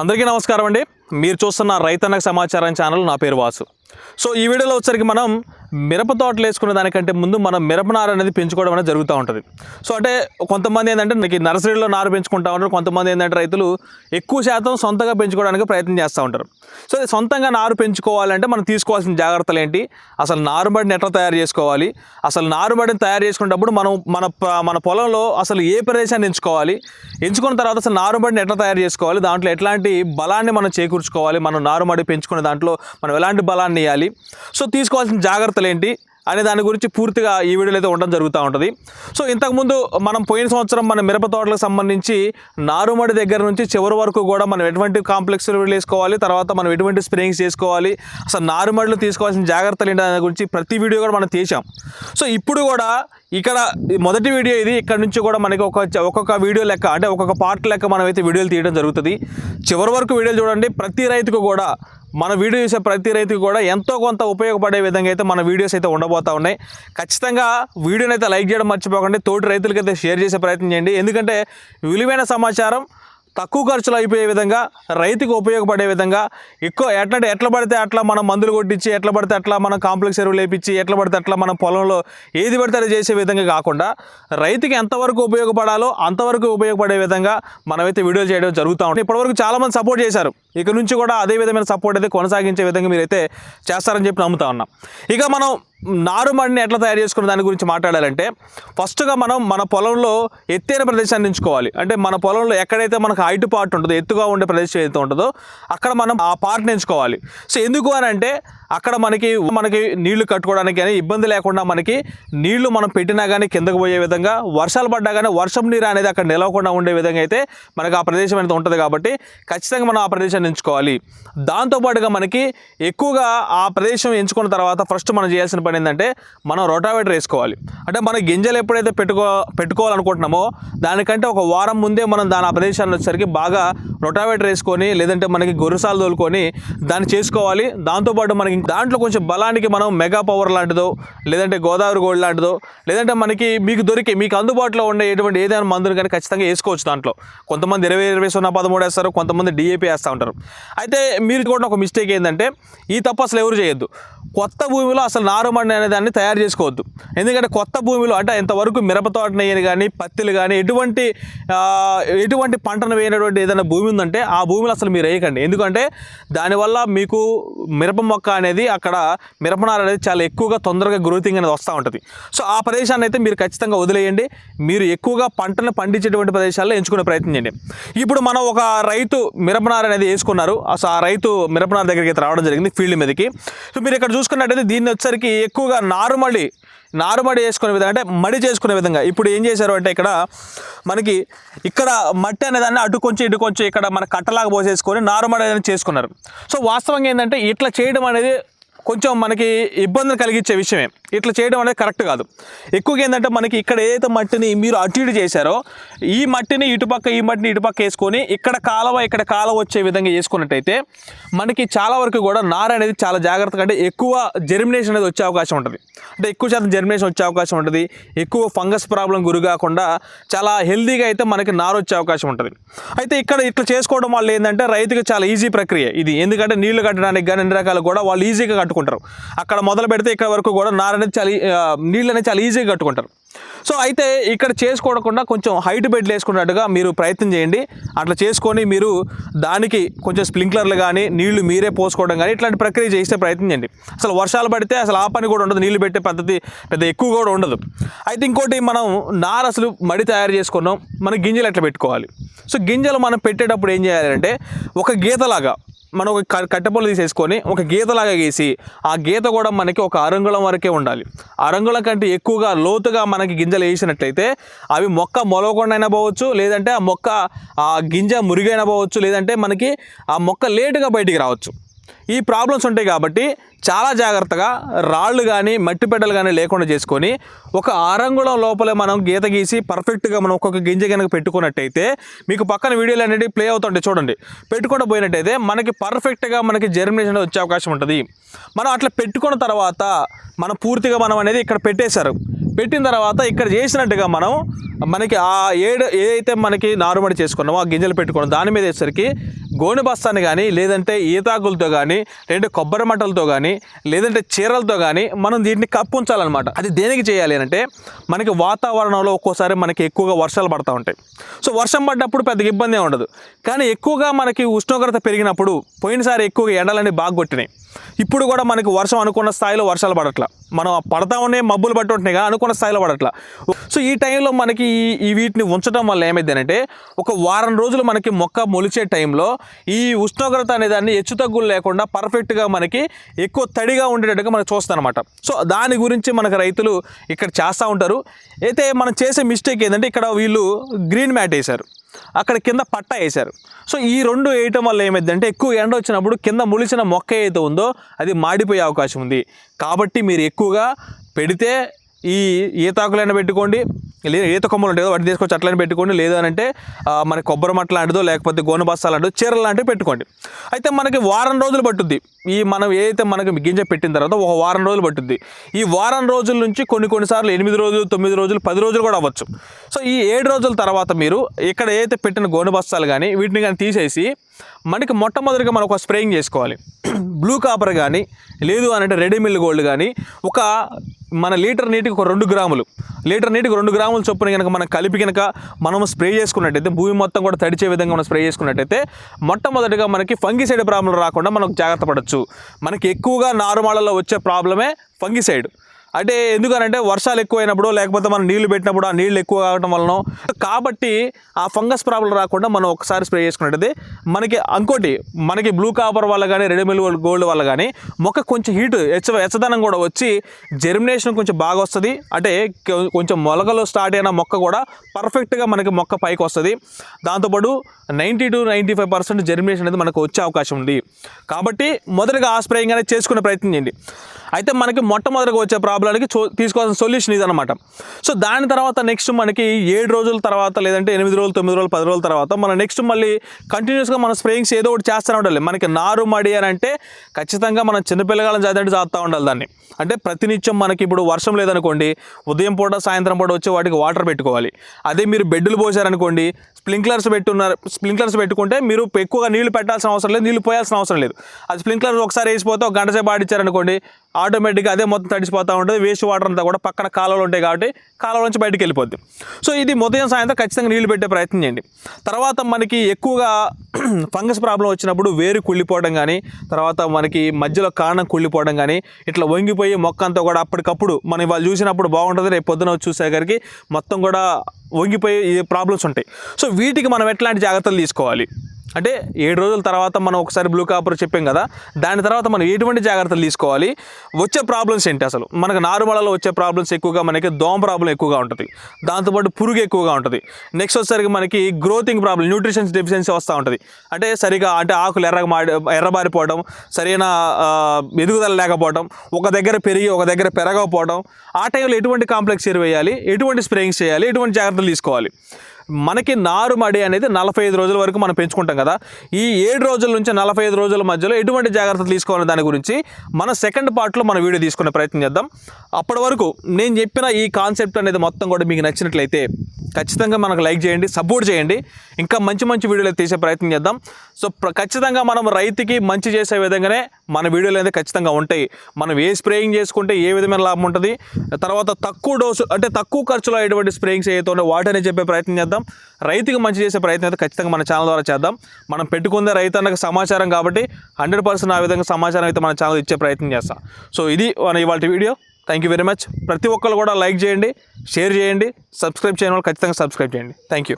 అందరికీ నమస్కారం అండి. మీరు చూస్తున్న రైతన్నకు సమాచారం ఛానల్ నా పేరు వాసు. సో ఈ వీడియోలో వచ్చరికి మనం మిరప తోటలు వేసుకునే దానికంటే ముందు మనం మిరపనారు అనేది పెంచుకోవడం అనేది జరుగుతూ ఉంటుంది. సో అంటే కొంతమంది ఏంటంటే నీకు నర్సరీలో నారు పెంచుకుంటా ఉంటారు. కొంతమంది ఏంటంటే రైతులు ఎక్కువ శాతం సొంతంగా పెంచుకోవడానికి ప్రయత్నం చేస్తూ ఉంటారు. సో సొంతంగా నారు పెంచుకోవాలంటే మనం తీసుకోవాల్సిన జాగ్రత్తలు ఏంటి? అసలు నారుబడిని ఎట్లా తయారు చేసుకోవాలి? అసలు నారుబడిని తయారు చేసుకునేటప్పుడు మనం మన మన పొలంలో అసలు ఏ ప్రదేశాన్ని ఎంచుకోవాలి? ఎంచుకున్న తర్వాత అసలు నారుబడిని ఎట్లా తయారు చేసుకోవాలి? దాంట్లో ఎట్లాంటి బలాన్ని మనం చేకూర్చుకోవాలి? మనం నారుమడి పెంచుకునే దాంట్లో మనం ఎలాంటి బలాన్ని వేయాలి సో తీసుకోవాల్సిన జాగ్రత్తలు ఏంటి అనే దాని గురించి పూర్తిగా ఈ వీడియోలో అయితే ఉండడం జరుగుతూ ఉంటుంది. సో ఇంతకుముందు మనం పోయిన సంవత్సరం మన మిరప తోటలకు సంబంధించి నారుమడి దగ్గర నుంచి చివరి వరకు కూడా మనం ఎటువంటి కాంప్లెక్స్ వేసుకోవాలి తర్వాత మనం ఎటువంటి స్ప్రేయింగ్స్ చేసుకోవాలి అసలు నారుమడిలో తీసుకోవాల్సిన జాగ్రత్తలు ఏంటి దాని గురించి ప్రతి వీడియో కూడా మనం తీసాం సో ఇప్పుడు కూడా ఇక్కడ మొదటి వీడియో ఇది ఇక్కడ నుంచి కూడా మనకి ఒక ఒక్కొక్క వీడియో లెక్క అంటే ఒక్కొక్క పార్ట్ లెక్క మనం అయితే వీడియోలు తీయడం జరుగుతుంది. చివరి వరకు వీడియోలు చూడండి ప్రతి రైతుకు కూడా మన వీడియో చూసే ప్రతి రైతు కూడా ఎంతో కొంత ఉపయోగపడే విధంగా అయితే మన వీడియోస్ అయితే ఉండబోతా ఉన్నాయి. ఖచ్చితంగా వీడియోని అయితే లైక్ చేయడం మర్చిపోకండి. తోటి రైతులకైతే షేర్ చేసే ప్రయత్నం చేయండి. ఎందుకంటే విలువైన సమాచారం తక్కువ ఖర్చులో అయిపోయే విధంగా రైతుకు ఉపయోగపడే విధంగా ఎక్కువ ఎట్లా ఎట్లా పడితే అట్లా మనం మందులు కొట్టించి ఎట్లా పడితే అట్లా మనం కాంప్లెక్స్ ఎరువులు వేపించి ఎట్లా పడితే అట్లా మన పొలంలో ఏది పడితే అది చేసే విధంగా కాకుండా రైతుకి ఎంతవరకు ఉపయోగపడాలో అంతవరకు ఉపయోగపడే విధంగా మనమైతే వీడియోలు చేయడం జరుగుతూ ఉంటుంది ఇప్పటివరకు చాలామంది సపోర్ట్ చేశారు. ఇక నుంచి కూడా అదే విధమైన సపోర్ట్ అయితే కొనసాగించే విధంగా మీరైతే చేస్తారని చెప్పి నమ్ముతా ఉన్నాం. ఇక మనం నారుమడిని ఎట్లా తయారు చేసుకునే దాని గురించి మాట్లాడాలంటే ఫస్ట్గా మనం మన పొలంలో ఎత్తైన ప్రదేశాన్ని ఎంచుకోవాలి. అంటే మన పొలంలో ఎక్కడైతే మనకు హైట్ పార్ట్ ఉంటుందో ఎత్తుగా ఉండే ప్రదేశం ఏదైతే ఉంటుందో అక్కడ మనం ఆ పార్ట్ని ఎంచుకోవాలి. సో ఎందుకు అని అంటే అక్కడ మనకి మనకి నీళ్ళు కట్టుకోవడానికి కానీ ఇబ్బంది లేకుండా మనకి నీళ్ళు మనం పెట్టినా కానీ కిందకు పోయే విధంగా వర్షాలు పడ్డా కానీ వర్షం నీరు అనేది అక్కడ నిలవకుండా ఉండే విధంగా అయితే మనకు ఆ ప్రదేశం అనేది ఉంటుంది కాబట్టి ఖచ్చితంగా మనం ఆ ప్రదేశాన్ని ఎంచుకోవాలి దాంతోపాటుగా మనకి ఎక్కువగా ఆ ప్రదేశం ఎంచుకున్న తర్వాత ఫస్ట్ మనం చేయాల్సిన పని ఏంటంటే మనం రొటావేటర్ వేసుకోవాలి. అంటే మన గింజలు ఎప్పుడైతే పెట్టుకో పెట్టుకోవాలనుకుంటున్నామో దానికంటే ఒక వారం ముందే మనం దాని ఆ ప్రదేశాన్ని వచ్చేసరికి బాగా రొటావేటర్ వేసుకొని లేదంటే మనకి గొర్రెసాలు తోలుకొని దాన్ని చేసుకోవాలి. దాంతోపాటు మనకి దాంట్లో కొంచెం బలానికి మనం మెగా పవర్ లాంటిదో లేదంటే గోదావరి గోల్డ్ లాంటిదో లేదంటే మనకి మీకు దొరికి మీకు అందుబాటులో ఉండే ఎటువంటి ఏదైనా మందులు కానీ ఖచ్చితంగా వేసుకోవచ్చు దాంట్లో. కొంతమంది ఇరవై ఇరవై సున్నా పదమూడు వేస్తారు కొంతమంది డిఏపీ వేస్తూ ఉంటారు. అయితే మీరు కూడా ఒక మిస్టేక్ ఏంటంటే ఈ తప్పు అసలు ఎవరు చేయొద్దు. కొత్త భూమిలో అసలు నారుమడి అనే దాన్ని తయారు చేసుకోవద్దు. ఎందుకంటే కొత్త భూమిలో అంటే ఇంతవరకు మిరప తోటను వేయని కానీ పత్తిలు కానీ ఎటువంటి ఎటువంటి పంటను వేయనటువంటి ఏదైనా భూమి ఉందంటే ఆ భూమిలో అసలు మీరు వేయకండి. ఎందుకంటే దానివల్ల మీకు మిరప మొక్క అనేది అక్కడ మిరపనారు అనేది చాలా ఎక్కువగా తొందరగా గ్రోతింగ్ అనేది వస్తూ ఉంటుంది. సో ఆ ప్రదేశాన్ని అయితే మీరు ఖచ్చితంగా వదిలేయండి. మీరు ఎక్కువగా పంటను పండించేటువంటి ప్రదేశాల్లో ఎంచుకునే ప్రయత్నం చేయండి. ఇప్పుడు మనం ఒక రైతు మిరపనారు అనేది తీసుకున్నారు అసలు ఆ రైతు మిరపనారు దగ్గరికి అయితే రావడం జరిగింది ఫీల్డ్ మీదకి. సో మీరు ఇక్కడ చూసుకున్నట్టయితే దీన్ని వచ్చరికి ఎక్కువగా నారుమడి నారుమడి వేసుకునే విధంగా అంటే మడి చేసుకునే విధంగా ఇప్పుడు ఏం చేశారు అంటే ఇక్కడ మనకి ఇక్కడ మట్టి అనేదాన్ని అటు కొంచెం ఇటు కొంచెం ఇక్కడ మన కట్టలాగా పోసేసుకొని నారుమడి అనేది చేసుకున్నారు. సో వాస్తవంగా ఏంటంటే ఇట్లా చేయడం అనేది కొంచెం మనకి ఇబ్బందులు కలిగించే విషయమే. ఇట్లా చేయడం అనేది కరెక్ట్ కాదు. ఎక్కువగా ఏంటంటే మనకి ఇక్కడ ఏదైతే మట్టిని మీరు అటు ఇటు చేశారో ఈ మట్టిని ఇటుపక్క ఈ మట్టిని ఇటుపక్క వేసుకొని ఇక్కడ కాలువ ఇక్కడ కాలువ వచ్చే విధంగా చేసుకున్నట్టయితే మనకి చాలా వరకు కూడా నార అనేది చాలా జాగ్రత్తగా అంటే ఎక్కువ జెర్మినేషన్ అనేది వచ్చే అవకాశం ఉంటుంది. అంటే ఎక్కువ శాతం జెర్మినేషన్ వచ్చే అవకాశం ఉంటుంది. ఎక్కువ ఫంగస్ ప్రాబ్లం గురి కాకుండా చాలా హెల్దీగా అయితే మనకి నారు వచ్చే అవకాశం ఉంటుంది. అయితే ఇక్కడ ఇట్లా చేసుకోవడం వల్ల ఏంటంటే రైతుకి చాలా ఈజీ ప్రక్రియ ఇది. ఎందుకంటే నీళ్ళు కట్టడానికి కానీ అన్ని రకాలు కూడా వాళ్ళు ఈజీగా కట్టుకుంటారు. అక్కడ మొదలు పెడితే ఇక్కడ వరకు కూడా నార అనేది చాలా నీళ్ళు అనేది చాలా ఈజీగా కట్టుకుంటారు. సో అయితే ఇక్కడ చేసుకోకుండా కొంచెం హైట్ బెడ్లు వేసుకున్నట్టుగా మీరు ప్రయత్నం చేయండి. అట్లా చేసుకొని మీరు దానికి కొంచెం స్ప్రింక్లర్లు కానీ నీళ్ళు మీరే పోసుకోవడం కానీ ఇట్లాంటి ప్రక్రియ చేసే ప్రయత్నం చేయండి. అసలు వర్షాలు పడితే అసలు ఆ పని కూడా ఉండదు. నీళ్ళు పెట్టే పద్ధతి పెద్ద ఎక్కువ కూడా ఉండదు. అయితే ఇంకోటి మనం నార అసలు మడి తయారు చేసుకున్నాం. మన గింజలు ఎట్లా పెట్టుకోవాలి? సో గింజలు మనం పెట్టేటప్పుడు ఏం చేయాలంటే ఒక గీతలాగా మనం ఒక క- కట్టెపొలు తీసేసుకొని ఒక గీతలాగా గీసి ఆ గీత కూడా మనకి ఒక అరంగుళం వరకే ఉండాలి. అరంగుళం కంటే ఎక్కువగా లోతుగా మనకి గింజలు వేసినట్లయితే అవి మొక్క మొలవకుండా అయినా పోవచ్చు లేదంటే ఆ మొక్క ఆ గింజ మురిగైనా పోవచ్చు లేదంటే మనకి ఆ మొక్క లేటుగా బయటికి రావచ్చు. ఈ ప్రాబ్లమ్స్ ఉంటాయి కాబట్టి చాలా జాగ్రత్తగా రాళ్ళు కానీ మట్టి పెడ్డలు కానీ లేకుండా చేసుకొని ఒక ఆరంగుళం లోపలే మనం గీత గీసి పర్ఫెక్ట్గా మనం ఒక్కొక్క గింజ కనుక పెట్టుకున్నట్టయితే మీకు పక్కన వీడియోలు అనేవి ప్లే అవుతుంటాయి చూడండి. పెట్టుకుండా పోయినట్టయితే మనకి పర్ఫెక్ట్గా మనకి జర్మినేషన్ వచ్చే అవకాశం ఉంటుంది. మనం అట్లా పెట్టుకున్న తర్వాత మనం పూర్తిగా మనం అనేది ఇక్కడ పెట్టేశారు. పెట్టిన తర్వాత ఇక్కడ చేసినట్టుగా మనం మనకి ఆ ఏడు ఏదైతే మనకి నారుమడి చేసుకున్నామో ఆ గింజలు పెట్టుకున్నాం దాని మీద వేసరికి గోనె బస్తాన్ని కానీ లేదంటే ఈతాకులతో కానీ లేదంటే కొబ్బరి మంటలతో కానీ లేదంటే చీరలతో కానీ మనం దీన్ని కప్పు ఉంచాలన్నమాట. అది దేనికి చేయాలి అంటే మనకి వాతావరణంలో ఒక్కోసారి మనకి ఎక్కువగా వర్షాలు పడతా ఉంటాయి. సో వర్షం పడ్డప్పుడు పెద్దగా ఇబ్బంది ఉండదు. కానీ ఎక్కువగా మనకి ఉష్ణోగ్రత పెరిగినప్పుడు పోయినసారి ఎక్కువగా ఎండలన్నీ బాగా కొట్టినాయి. ఇప్పుడు కూడా మనకి వర్షం అనుకున్న స్థాయిలో వర్షాలు పడట్లా. మనం పడతా ఉండే మబ్బులు పట్టి ఉంటున్నాయి కానీ అనుకున్న స్థాయిలో పడట్లా. సో ఈ టైంలో మనకి ఈ- వీటిని ఉంచడం వల్ల ఏమైందంటే ఒక వారం రోజులు మనకి మొక్క మొలిచే టైంలో ఈ ఉష్ణోగ్రత అనేదాన్ని హెచ్చు తగ్గులు లేకుండా పర్ఫెక్ట్గా మనకి ఎక్కువ తడిగా ఉండేటట్టుగా మనం చూస్తాం అనమాట సో దాని గురించి మనకు రైతులు ఇక్కడ చేస్తూ ఉంటారు. అయితే మనం చేసే మిస్టేక్ ఏంటంటే ఇక్కడ వీళ్ళు గ్రీన్ మ్యాట్ వేశారు. అక్కడ కింద పట్ట వేశారు. సో ఈ రెండు వేయటం వల్ల ఏమైందంటే ఎక్కువ ఎండ వచ్చినప్పుడు కింద మొలిచిన మొక్క ఏదైతే ఉందో అది మాడిపోయే అవకాశం ఉంది. కాబట్టి మీరు ఎక్కువగా పెడితే ఈ ఈతాకులైనా పెట్టుకోండి లేదా ఈత కొమ్మలు ఉంటాయి వాటిని తీసుకొచ్చి అట్లనే పెట్టుకోండి. లేదు అని అంటే మన కొబ్బరి మట్ట లాంటిదో లేకపోతే గోను బస్తా లాంటిదో చీరలు లాంటివి పెట్టుకోండి. అయితే మనకి వారం రోజులు పట్టుద్ది. ఈ మనం ఏదైతే మనకి గింజ పెట్టిన తర్వాత ఒక వారం రోజులు పట్టుద్ది. ఈ వారం రోజుల నుంచి కొన్ని కొన్నిసార్లు ఎనిమిది రోజులు తొమ్మిది రోజులు పది రోజులు కూడా అవ్వచ్చు. సో ఈ ఏడు రోజుల తర్వాత మీరు ఇక్కడ ఏదైతే పెట్టిన గోనె బస్తాలు కానీ వీటిని కానీ తీసేసి మనకి మొట్టమొదటిగా మనం ఒక స్ప్రేయింగ్ చేసుకోవాలి. బ్లూ కాపర్ కానీ లేదు అని అంటే రెడీ మిల్ గోల్డ్ కానీ ఒక మన లీటర్ నీటికి ఒక రెండు గ్రాములు. లీటర్ నీటికి రెండు గ్రాములు చొప్పున కనుక మనం కలిపి కనుక మనం స్ప్రే చేసుకున్నట్టయితే భూమి మొత్తం కూడా తడిచే విధంగా మనం స్ప్రే చేసుకున్నట్టయితే మొట్టమొదటిగా మనకి ఫంగిసైడ్ ప్రాబ్లం రాకుండా మనం జాగ్రత్త పడవచ్చు మనకి ఎక్కువగా నారుమాలలో వచ్చే ప్రాబ్లమే ఫంగిసైడ్. అంటే ఎందుకనంటే వర్షాలు ఎక్కువైనప్పుడు లేకపోతే మనం నీళ్ళు పెట్టినప్పుడు ఆ నీళ్ళు ఎక్కువ కావడం వలన కాబట్టి ఆ ఫంగస్ ప్రాబ్లం రాకుండా మనం ఒకసారి స్ప్రే చేసుకున్నట్టయితే మనకి ఇంకోటి మనకి బ్లూ కాపర్ వల్ల కానీ రెడ్ మిల్ గోల్డ్ వల్ల కానీ మొక్క కొంచెం హీట్ ఎచ్చ ఎచ్చదనం కూడా వచ్చి జెర్మినేషన్ కొంచెం బాగా వస్తుంది. అంటే కొంచెం మొలకలు స్టార్ట్ అయిన మొక్క కూడా పర్ఫెక్ట్గా మనకి మొక్క పైకి వస్తుంది. దాంతోపాటు ninety two ninety five percent germination అనేది మనకు వచ్చే అవకాశం ఉంది. కాబట్టి మొదటగా ఆ స్ప్రేయింగ్ అనేది చేసుకునే ప్రయత్నం చేయండి. అయితే మనకి మొట్టమొదటిగా వచ్చే ప్రాబ్లం ప్రాబ్లానికి చో తీసుకోవాల్సిన సొల్యూషన్ ఇది అనమాట సో దాని తర్వాత నెక్స్ట్ మనకి ఏడు రోజుల తర్వాత లేదంటే ఎనిమిది రోజులు తొమ్మిది రోజులు పది రోజుల తర్వాత మనం నెక్స్ట్ మళ్ళీ కంటిన్యూస్గా మన స్ప్రేయింగ్స్ ఏదో ఒకటి చేస్తూనే ఉండాలి. మనకి నారు మడి అని అంటే ఖచ్చితంగా మనం చిన్నపిల్లగాళ్ళని చదివినట్టు చేస్తూ ఉండాలి దాన్ని. అంటే ప్రతినిత్యం మనకి ఇప్పుడు వర్షం లేదనుకోండి ఉదయం పూట సాయంత్రం పూట వచ్చి వాటికి వాటర్ పెట్టుకోవాలి. అదే మీరు బెడ్లు పోసారనుకోండి స్ప్రింక్లర్స్ పెట్టున్నారు స్ప్రింక్లర్స్ పెట్టుకుంటే మీరు ఎక్కువగా నీళ్ళు పెట్టాల్సిన అవసరం లేదు నీళ్ళు పోయాల్సిన అవసరం లేదు. అది స్ప్రింక్లర్స్ ఒకసారి వేసిపోతే ఒక గంట సేపు ఆడిచ్చారనుకోండి ఆటోమేటిక్గా అదే మొత్తం తడిసిపోతూ ఉంటుంది. వేస్ట్ వాటర్ అంతా కూడా పక్కన కాలువలు ఉంటాయి కాబట్టి కాలువ నుంచి బయటికి వెళ్ళిపోద్ది. సో ఇది ఉదయం సాయంత్రం ఖచ్చితంగా నీళ్ళు పెట్టే ప్రయత్నం చేయండి. తర్వాత మనకి ఎక్కువగా ఫంగస్ ప్రాబ్లం వచ్చినప్పుడు వేరు కుళ్ళిపోవడం కానీ తర్వాత మనకి మధ్యలో కారణం కుళ్ళిపోవడం కానీ ఇట్లా వంగిపోయి మొక్క అంతా కూడా అప్పటికప్పుడు మనం ఇవాళ చూసినప్పుడు బాగుంటుంది. రేపు పొద్దున చూసేసరికి మొత్తం కూడా వంగిపోయి ప్రాబ్లమ్స్ ఉంటాయి. సో వీటికి మనం ఎట్లాంటి జాగ్రత్తలు తీసుకోవాలి? అంటే ఏడు రోజుల తర్వాత మనం ఒకసారి బ్లూ కాపర్ చెప్పాం కదా దాని తర్వాత మనం ఎటువంటి జాగ్రత్తలు తీసుకోవాలి? వచ్చే ప్రాబ్లమ్స్ ఏంటి అసలు? మనకు నారుమలలో వచ్చే ప్రాబ్లమ్స్ ఎక్కువగా మనకి దోమ ప్రాబ్లం ఎక్కువగా ఉంటుంది. దాంతోపాటు పురుగు ఎక్కువగా ఉంటుంది. నెక్స్ట్ వచ్చేసరికి మనకి గ్రోతింగ్ ప్రాబ్లం న్యూట్రిషన్స్ డెఫిషియన్సీ వస్తూ ఉంటుంది. అంటే సరిగా అంటే ఆకులు ఎర్రగా మాడి ఎర్రబారిపోవడం సరైన ఎదుగుదల లేకపోవడం ఒక దగ్గర పెరిగి ఒక దగ్గర పెరగకపోవడం ఆ టైంలో ఎటువంటి కాంప్లెక్స్ ఎరువేయాలి ఎటువంటి స్ప్రేయింగ్స్ చేయాలి? ఎటువంటి జాగ్రత్తలు తీసుకోవాలి? మనకి నారు మడి అనేది నలభై ఐదు రోజుల వరకు మనం పెంచుకుంటాం కదా. ఈ ఏడు రోజుల నుంచి నలభై ఐదు రోజుల మధ్యలో ఎటువంటి జాగ్రత్తలు తీసుకోవాలనే దాని గురించి మన సెకండ్ పార్ట్లో మన వీడియో తీసుకునే ప్రయత్నం చేద్దాం. అప్పటి వరకు నేను చెప్పిన ఈ కాన్సెప్ట్ అనేది మొత్తం కూడా మీకు నచ్చినట్లయితే ఖచ్చితంగా మనకు లైక్ చేయండి సపోర్ట్ చేయండి. ఇంకా మంచి మంచి వీడియోలు తీసే ప్రయత్నం చేద్దాం. సో ప్ర- ఖచ్చితంగా మనం రైతుకి మంచి చేసే విధంగానే మన వీడియోలు అయితే ఖచ్చితంగా ఉంటాయి. మనం ఏ స్ప్రేయింగ్ చేసుకుంటే ఏ విధమైన లాభం ఉంటుంది తర్వాత తక్కువ డోసు అంటే తక్కువ ఖర్చులో ఎటువంటి స్ప్రేయింగ్స్ ఏదైతే ఉన్నాయో వాటిని చెప్పే ప్రయత్నం చేద్దాం. రైతుకి మంచి చేసే ప్రయత్నం అయితే ఖచ్చితంగా మన ఛానల్ ద్వారా చేద్దాం. మనం పెట్టుకుందే రైతన్నకు సమాచారం కాబట్టి హండ్రెడ్ పర్సెంట్ ఆ విధంగా సమాచారం అయితే మన ఛానల్ ఇచ్చే ప్రయత్నం చేస్తాం. సో ఇది మన ఇవాళ video. Thank you very much ప్రతి ఒక్కరు కూడా లైక్ చేయండి షేర్ చేయండి సబ్స్క్రైబ్ చేయని వాళ్ళు ఖచ్చితంగా సబ్స్క్రైబ్ చేయండి. Thank you